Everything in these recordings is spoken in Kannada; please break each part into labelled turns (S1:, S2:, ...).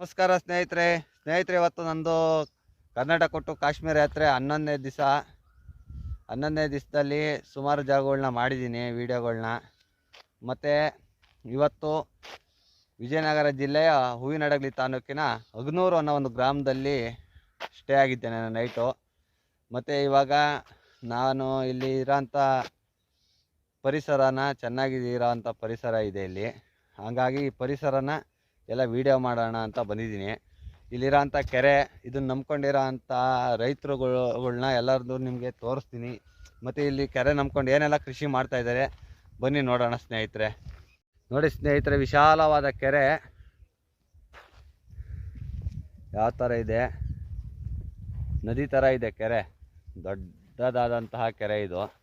S1: ನಮಸ್ಕಾರ ಸ್ನೇಹಿತರೆ. ಸ್ನೇಹಿತರೆ, ಇವತ್ತು ನಂದು ಕರ್ನಾಟಕ ಕೊಟ್ಟು ಕಾಶ್ಮೀರ ಯಾತ್ರೆ ಹನ್ನೊಂದನೇ ದಿವಸ. ಹನ್ನೊಂದನೇ ದಿವಸದಲ್ಲಿ ಸುಮಾರು ಜಾಗಗಳನ್ನ ಮಾಡಿದ್ದೀನಿ ವೀಡಿಯೋಗಳನ್ನ ಮತ್ತು ಇವತ್ತು ವಿಜಯನಗರ ಜಿಲ್ಲೆಯ ಹೂವಿನಡಗಲಿ ತಾಲೂಕಿನ ಅಗ್ನೂರು ಅನ್ನೋ ಒಂದು ಗ್ರಾಮದಲ್ಲಿ ಸ್ಟೇ ಆಗಿದ್ದೇನೆ ನಾನು ನೈಟು ಮತ್ತು ಇವಾಗ ನಾನು ಇಲ್ಲಿ ಇರೋಂಥ ಪರಿಸರನ ಚೆನ್ನಾಗಿ ಇರೋವಂಥ ಪರಿಸರ ಇದೆ ಇಲ್ಲಿ. ಹಾಗಾಗಿ ಈ ಪರಿಸರನ ಎಲ್ಲ ವೀಡಿಯೋ ಮಾಡೋಣ ಅಂತ ಬಂದಿದ್ದೀನಿ. ಇಲ್ಲಿರೋಂಥ ಕೆರೆ, ಇದನ್ನು ನಂಬ್ಕೊಂಡಿರೋ ಅಂಥ ರೈತರುಗಳ್ನ ಎಲ್ಲರದ್ದು ನಿಮಗೆ ತೋರಿಸ್ತೀನಿ. ಮತ್ತು ಇಲ್ಲಿ ಕೆರೆ ನಂಬ್ಕೊಂಡು ಏನೆಲ್ಲ ಕೃಷಿ ಮಾಡ್ತಾ ಇದ್ದಾರೆ, ಬನ್ನಿ ನೋಡೋಣ ಸ್ನೇಹಿತರೆ. ನೋಡಿ ಸ್ನೇಹಿತರೆ, ವಿಶಾಲವಾದ ಕೆರೆ. ಯಾವ ಥರ ಇದೆ? ನದಿ ಥರ ಇದೆ ಕೆರೆ. ದೊಡ್ಡದಾದಂತಹ ಕೆರೆ ಇದು.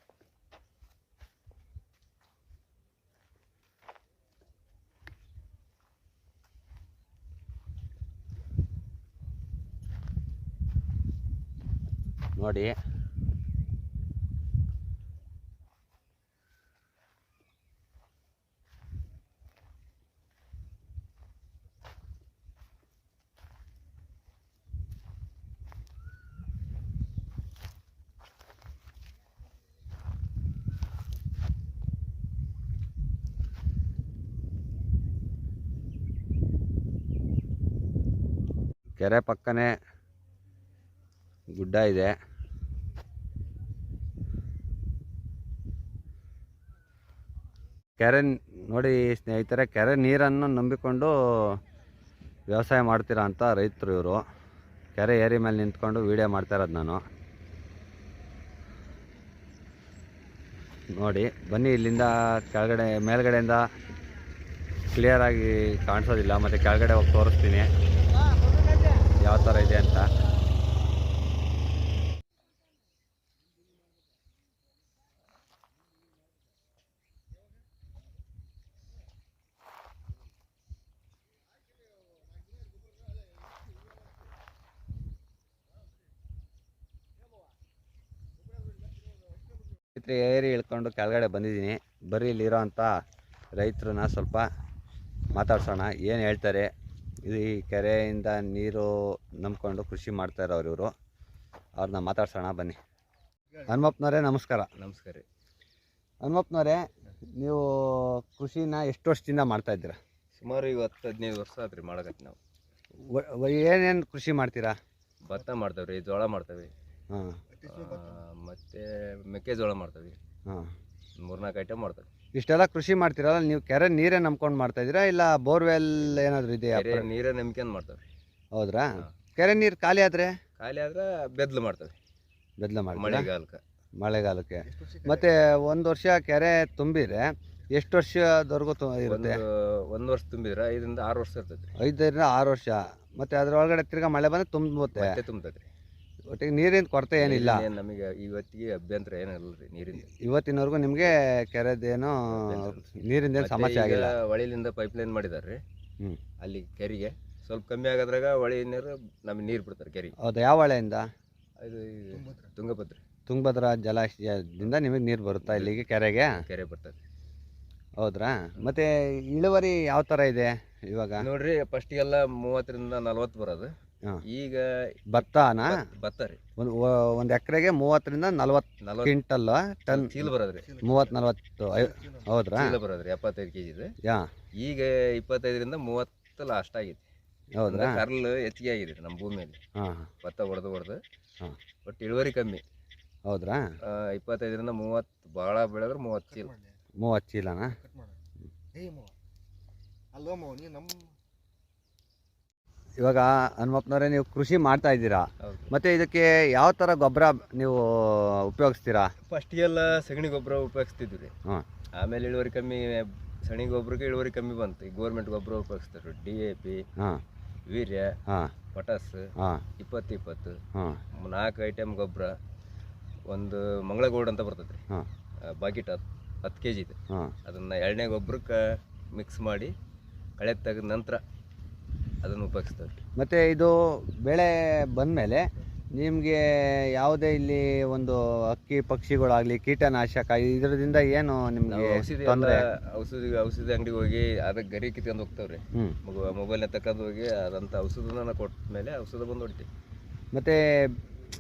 S1: ನೋಡಿ. ಕೆರೆ ಪಕ್ಕನೇ ಗುಡ್ಡ ಇದೆ. ಕೆರೆ ನೋಡಿ ಸ್ನೇಹಿತರೆ, ಕೆರೆ ನೀರನ್ನು ನಂಬಿಕೊಂಡು ವ್ಯವಸಾಯ ಮಾಡ್ತೀರಾ ಅಂತ ರೈತರು ಇವರು. ಕೆರೆ ಏರಿ ಮೇಲೆ ನಿಂತ್ಕೊಂಡು ವೀಡಿಯೋ ಮಾಡ್ತಾ ಇರೋದು ನಾನು. ನೋಡಿ, ಬನ್ನಿ ಇಲ್ಲಿಂದ ಕೆಳಗಡೆ, ಮೇಲ್ಗಡೆಯಿಂದ ಕ್ಲಿಯರಾಗಿ ಕಾಣಿಸೋದಿಲ್ಲ, ಮತ್ತು ಕೆಳಗಡೆ ಹೋಗಿ ತೋರಿಸ್ತೀನಿ. ಯಾವ ಥರ ಇದೆ ಅಂತ. ಸ್ನೇಹಿತರೆ ಏರಿ ಇಳ್ಕೊಂಡು ಕೆಳಗಡೆ ಬಂದಿದ್ದೀನಿ. ಬರೀ ಇಲ್ಲಿರೋ ಅಂಥ ರೈತರನ್ನ ಸ್ವಲ್ಪ ಮಾತಾಡ್ಸೋಣ. ಏನು ಹೇಳ್ತಾರೆ? ಇದು ಈ ಕೆರೆಯಿಂದ ನೀರು ನಂಬ್ಕೊಂಡು ಕೃಷಿ ಮಾಡ್ತಾ ಇರೋರು ಇವರು. ಅವ್ರನ್ನ ಮಾತಾಡ್ಸೋಣ ಬನ್ನಿ. ಹನುಮಪ್ಪನವರೇ ನಮಸ್ಕಾರ.
S2: ನಮಸ್ಕಾರ ರೀ.
S1: ಹನುಮಪ್ಪನವರೇ ನೀವು ಕೃಷಿನ ಎಷ್ಟು ವರ್ಷದಿಂದ ಮಾಡ್ತಾ ಇದ್ದೀರಾ?
S2: ಸುಮಾರು ಇವತ್ತು ಹದಿನೈದು ವರ್ಷ ಆದ್ರಿ ಮಾಡಕತ್ತಿ ನಾವು.
S1: ಏನೇನು ಕೃಷಿ ಮಾಡ್ತೀರಾ?
S2: ಭತ್ತ ಮಾಡ್ತೇವೆ ರೀ ಜೋಳ ಮಾಡ್ತೇವೆ
S1: ಹಾಂ.
S2: ಮತ್ತು ಮೆಕ್ಕೆಜೋಳ ಮಾಡ್ತೀವಿ.
S1: ಹಾಂ.
S2: ಮೂರ್ನಾಲ್ಕು ಐಟಮ್ ಮಾಡ್ತೀವಿ.
S1: ಇಷ್ಟೆಲ್ಲ ಕೃಷಿ ಮಾಡ್ತೀರಲ್ಲ ನೀವು ಕೆರೆ ನೀರೇ ನಂಬ್ಕೊಂಡು ಮಾಡ್ತಾ ಇದ್ದೀರಾ ಇಲ್ಲ ಬೋರ್ವೆಲ್ ಏನಾದರೂ ಇದೆಯಾ?
S2: ಕೆರೆ ನೀರೇ ನಂಬಿಕೆಯನ್ನು ಮಾಡ್ತೇವೆ.
S1: ಹೌದ್ರಾ? ಕೆರೆ ನೀರು ಖಾಲಿ ಆದರೆ?
S2: ಖಾಲಿ ಆದ್ರೆ ಬೆದ್ಲು ಮಾಡ್ತೇವೆ.
S1: ಬೆದ್ಲು ಮಾಡಿ
S2: ಮಳೆಗಾಲಕ್ಕೆ.
S1: ಮಳೆಗಾಲಕ್ಕೆ. ಮತ್ತೆ ಒಂದು ವರ್ಷ ಕೆರೆ ತುಂಬಿದ್ರೆ ಎಷ್ಟು ವರ್ಷದವರೆಗೂ ತು ಇರುತ್ತೆ?
S2: ಒಂದು ವರ್ಷ ತುಂಬಿದ್ರೆ ಐದರಿಂದ ಆರು ವರ್ಷ ಇರ್ತೈತಿ.
S1: ಐದರಿಂದ ಆರು ವರ್ಷ. ಮತ್ತೆ ಅದ್ರೊಳಗಡೆ ತಿರ್ಗಾ ಮಳೆ ಬಂದ್ರೆ ತುಂಬುತ್ತೆ.
S2: ಮತ್ತೆ ತುಂಬತೈತೆ.
S1: ಒಟ್ಟಿಗೆ ನೀರಿನ ಕೊರತೆ ಏನಿಲ್ಲ.
S2: ಏನ್ ನಮಗೆ ಇವತ್ತಿಗೆ ಅಭ್ಯಂತರ ಏನಿಲ್ಲ ರೀ ನೀರಿಂದ?
S1: ಇವತ್ತಿನವರೆಗೂ ನಿಮಗೆ ಕೆರೆದೇನು ನೀರಿಂದ ಏನು ಸಮಸ್ಯೆ ಆಗಿಲ್ಲ.
S2: ಹೊಳಿಲಿಂದ ಪೈಪ್ ಲೈನ್ ಮಾಡಿದಾರೆ ರೀ
S1: ಹ್ಞೂ
S2: ಅಲ್ಲಿ ಕೆರೆಗೆ. ಸ್ವಲ್ಪ ಕಮ್ಮಿ ಆಗೋದ್ರಾಗ ಹೊಳಿ ನೀರು ನಮಗೆ ನೀರು ಬಿಡ್ತಾರೆ ಕೆರೆ
S1: ಹೌದಾ? ಯಾವ ಹೊಳೆಯಿಂದ
S2: ಇದು ತುಂಗಭದ್ರ.
S1: ತುಂಗಭದ್ರಿ ಜಲಾಶಯದಿಂದ ನಿಮಗೆ ನೀರು ಬರುತ್ತಾ ಇಲ್ಲಿಗೆ ಕೆರೆಗೆ?
S2: ಕೆರೆ ಬರ್ತದೆ.
S1: ಹೌದ್ರಾ? ಮತ್ತೆ ಇಳುವರಿ ಯಾವ ಥರ ಇದೆ ಇವಾಗ?
S2: ನೋಡ್ರಿ ಫಸ್ಟಿಗೆಲ್ಲ ಮೂವತ್ತರಿಂದ ನಲ್ವತ್ತು ಬರೋದು. ಈಗ
S1: ಭತ್ತನ?
S2: ಭತ್- ಭತ್ತ ರೀ.
S1: ಒಂದು ಒಂದು ಎಕರೆಗೆ ಮೂವತ್ತರಿಂದ ನಲ್ವತ್ತು
S2: ನಲ್ವತ್ತು.
S1: ಕ್ವಿಂಟಲ್ ಟನ್
S2: ಚೀಲ ಬರೋದ್ರಿ
S1: ಮೂವತ್ತು ನಲ್ವತ್ತು ಐ- ಹೌದ್ರಾ?
S2: ಚೀಲ ಬರೋದ್ರಿ ಎಪ್ಪತ್ತೈದು ಕೆಜಿ ಜಿದು
S1: ಯಾ.
S2: ಈಗ ಇಪ್ಪತ್ತೈದರಿಂದ ಮೂವತ್ತು ಲಾಸ್ಟ್ ಆಗೈತಿ.
S1: ಹೌದ್ರಾ?
S2: ಕರ್ಲ್ ಹೆಚ್ಚಿಗೆ ಆಗಿದೆ ನಮ್ಮ ಭೂಮಿಯಲ್ಲಿ.
S1: ಹಾಂ
S2: ಭತ್ತ ಹೊಡೆದು ಹೊಡೆದು
S1: ಹಾ.
S2: ಬಟ್ ಇಳುವರಿ ಕಮ್ಮಿ.
S1: ಹೌದ್ರಾ?
S2: ಇಪ್ಪತ್ತೈದರಿಂದ ಮೂವತ್ತು ಭಾಳ ಬೆಳೆದ್ರೆ ಮೂವತ್ತು ಚೀಲ.
S1: ಮೂವತ್ತು ಚೀಲನಾ?
S3: ಅಲ್ಲೋ ಮೋ ನೀ ನಮ್ಮ
S1: ಇವಾಗ ಹನುಮಪ್ಪನವರೇ ನೀವು ಕೃಷಿ ಮಾಡ್ತಾ ಇದ್ದೀರಾ? ಮತ್ತೆ ಇದಕ್ಕೆ ಯಾವ ಥರ ಗೊಬ್ಬರ ನೀವು ಉಪಯೋಗಿಸ್ತೀರಾ?
S2: ಫಸ್ಟಿಗೆಲ್ಲ ಸಗಣಿ ಗೊಬ್ಬರ ಉಪಯೋಗಿಸ್ತಿದ್ವಿ. ರೀ
S1: ಹಾಂ.
S2: ಆಮೇಲೆ ಇಳುವರಿ ಕಮ್ಮಿ ಸಗಣಿ ಗೊಬ್ಬರಕ್ಕೆ ಇಳುವರಿ ಕಮ್ಮಿ ಬಂತು. ಈ ಗೋರ್ಮೆಂಟ್ ಗೊಬ್ಬರ ಉಪಯೋಗಿಸ್ತಾರೆ ಡಿ ಎ ಪಿ
S1: ಹಾಂ.
S2: ವೀರ್ಯ
S1: ಹಾಂ.
S2: ಪಟಾಸ್
S1: ಹಾಂ.
S2: ಇಪ್ಪತ್ತು ಇಪ್ಪತ್ತು
S1: ಹಾಂ
S2: ನಾಲ್ಕು ಐಟಮ್ ಗೊಬ್ಬರ. ಒಂದು ಮಂಗಳಗೌಡ ಅಂತ ಬರ್ತದೆ ರೀ
S1: ಹಾಂ
S2: ಬಾಕಿಟ್ ಹತ್ತು ಹತ್ತು ಕೆ ಜಿ ಇದೆ ಅದನ್ನು ಎರಡನೇ ಗೊಬ್ಬರಕ್ಕೆ ಮಿಕ್ಸ್ ಮಾಡಿ ಕಳೆ ತೆಗೆದ ನಂತರ ಅದನ್ನು ಉಪಯೋಗಿಸ್ತೇವೆ
S1: ಮತ್ತು ಇದು ಬೆಳೆ ಬಂದಮೇಲೆ ನಿಮಗೆ ಯಾವುದೇ ಇಲ್ಲಿ ಒಂದು ಅಕ್ಕಿ ಪಕ್ಷಿಗಳಾಗಲಿ ಕೀಟನಾಶಕ ಇದರಿಂದ ಏನು ನಿಮಗೆ
S2: ಔಷಧಿ
S1: ತೊಂದರೆ?
S2: ಔಷಧಿ ಔಷಧಿ ಅಂಗಡಿಗೆ ಹೋಗಿ ಅದಕ್ಕೆ ಗರಿ ಕಿತ್ಕೊಂಡು ಹೋಗ್ತಾವ್ರಿ. ಮೊಬೈಲ್ನ ತಕೊಂಡು ಹೋಗಿ ಅದಂತ ಔಷಧನ ಕೊಟ್ಟ ಮೇಲೆ ಔಷಧ ಬಂದು ಹೊಡಿತೀವಿ.
S1: ಮತ್ತು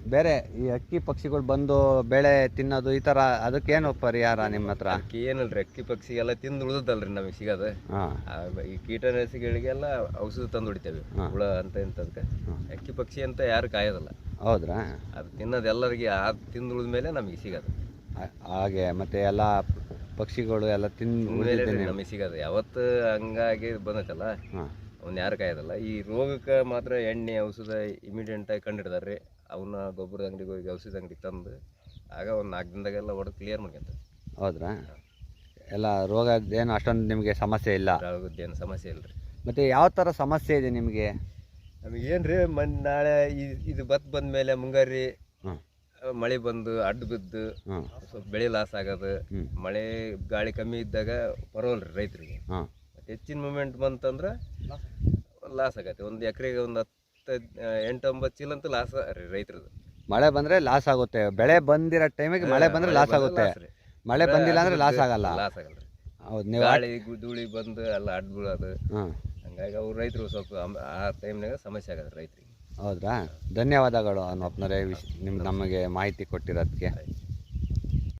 S1: ಬೇರೆ ಈ ಅಕ್ಕಿ ಪಕ್ಷಿಗಳು ಬಂದು ಬೆಳೆ ತಿನ್ನೋದು ಈ ಥರ ಅದಕ್ಕೇನು ಪರಿಹಾರ ನಿಮ್ಮ ಹತ್ರ?
S2: ಏನಲ್ರಿ ಏನಿಲ್ರಿ ಅಕ್ಕಿ ಪಕ್ಷಿ ಎಲ್ಲ ತಿಂದು ಉಳಿದಲ್ರಿ ನಮಗೆ ಸಿಗೋದು.
S1: ಹಾಂ.
S2: ಆ, ಈ ಕೀಟನಾಶಕಗಳಿಗೆಲ್ಲ ಔಷಧ ತಂದು ಹೊಡಿತೇವೆ. ಹುಳ ಅಂತ
S1: ಇಂಥದ್ಕೆ.
S2: ಅಕ್ಕಿ ಪಕ್ಷಿ ಅಂತ ಯಾರು ಕಾಯೋದಲ್ಲ.
S1: ಹೌದ್ರಾ?
S2: ಅದು ತಿನ್ನೋದು ಎಲ್ಲರಿಗೆ ಆ ತಿಂದು ಉಳಿದ ಮೇಲೆ ನಮಗೆ ಸಿಗೋದು.
S1: ಹಾ- ಹಾಗೆ ಮತ್ತೆ ಎಲ್ಲ ಪಕ್ಷಿಗಳು ಎಲ್ಲ ತಿಂದು
S2: ಮೇಲೆ
S1: ಉಳಿದಿದ್ದೀನಿ
S2: ನಮಗೆ ಸಿಗೋದು. ಯಾವತ್ತು ಹಂಗಾಗಿ ಬಂದೈತಲ್ಲ
S1: ಹಾ.
S2: ಅವ್ನು ಯಾರು ಕಾಯೋದಲ್ಲ. ಈ ರೋಗಕ್ಕೆ ಮಾತ್ರ ಎಣ್ಣೆ ಔಷಧ ಇಮಿಡಿಯೆಂಟ್ ಆಗಿ ಕಂಡಿಡ್ದಾರೆ ಅವನ್ನ ಗೊಬ್ಬರದ ಅಂಗಡಿಗೆ ಹೋಗಿ ಔಷಧಿ ಅಂಗಡಿಗೆ ತಂದು ಆಗ ಒಂದು ನಾಲ್ಕು ದಿನದಾಗೆಲ್ಲ ಹೊಡೆದು ಕ್ಲಿಯರ್ ಮಾಡ್ಕೊಂತ.
S1: ಹೌದ್ರಾ? ಎಲ್ಲ ರೋಗ ಏನು ಅಷ್ಟೊಂದು ನಿಮಗೆ ಸಮಸ್ಯೆ ಇಲ್ಲ?
S2: ಏನು ಸಮಸ್ಯೆ ಇಲ್ಲ ರೀ
S1: ಮತ್ತು ಯಾವ ಥರ ಸಮಸ್ಯೆ ಇದೆ ನಿಮಗೆ?
S2: ನಮಗೆ ಏನು ರೀ ಮನ್ ನಾಳೆ ಇದು ಬತ್ ಬಂದ ಮೇಲೆ ಮುಂಗಾರಿ ಮಳೆ ಬಂದು ಅಡ್ಡ ಬಿದ್ದು ಸ್ವಲ್ಪ ಬೆಳೆ ಲಾಸ್ ಆಗೋದು. ಮಳೆ ಗಾಳಿ ಕಮ್ಮಿ ಇದ್ದಾಗ ಪರವಲ್ರಿ ರೈತರಿಗೆ. ಹೆಚ್ಚಿನ ಮೂಮೆಂಟ್ ಬಂತಂದ್ರೆ ಲಾಸ್ ಆಗತ್ತೆ. ಒಂದು ಎಕರೆಗೆ ಒಂದು ಹತ್ತು ಎಂಟು ಒಂಬತ್ತು ಚೀಲ ಅಂತೂ ಲಾಸ್ ರೀ ರೈತರದು
S1: ಮಳೆ ಬಂದರೆ ಲಾಸ್ ಆಗುತ್ತೆ. ಬೆಳೆ ಬಂದಿರೋ ಟೈಮಿಗೆ ಮಳೆ ಬಂದರೆ ಲಾಸ್ ಆಗುತ್ತೆ. ಮಳೆ ಬಂದಿಲ್ಲ ಅಂದ್ರೆ ಲಾಸ್ ಆಗಲ್ಲ.
S2: ಲಾಸ್ ಆಗಲ್ಲ ರೀ.
S1: ಹೌದು ನೀವು
S2: ಗಾಳಿ ಧೂಳಿ ಬಂದು ಎಲ್ಲ ಅಡ್ಡ ಬೀಳೋದು
S1: ಹಾಂ.
S2: ಹಂಗಾಗಿ ಅವ್ರು ರೈತರು ಸ್ವಲ್ಪ ಅಮ್- ಆ ಟೈಮ್ನಾಗ ಸಮಸ್ಯೆ ಆಗತ್ತೆ ರೈತರಿಗೆ.
S1: ಹೌದ್ರಾ? ಧನ್ಯವಾದಗಳು ಅನ್ನಪ್ಪನವರೇ ವಿಶ್ ನಿಮ್ಗೆ ನಮಗೆ ಮಾಹಿತಿ ಕೊಟ್ಟಿರೋದಕ್ಕೆ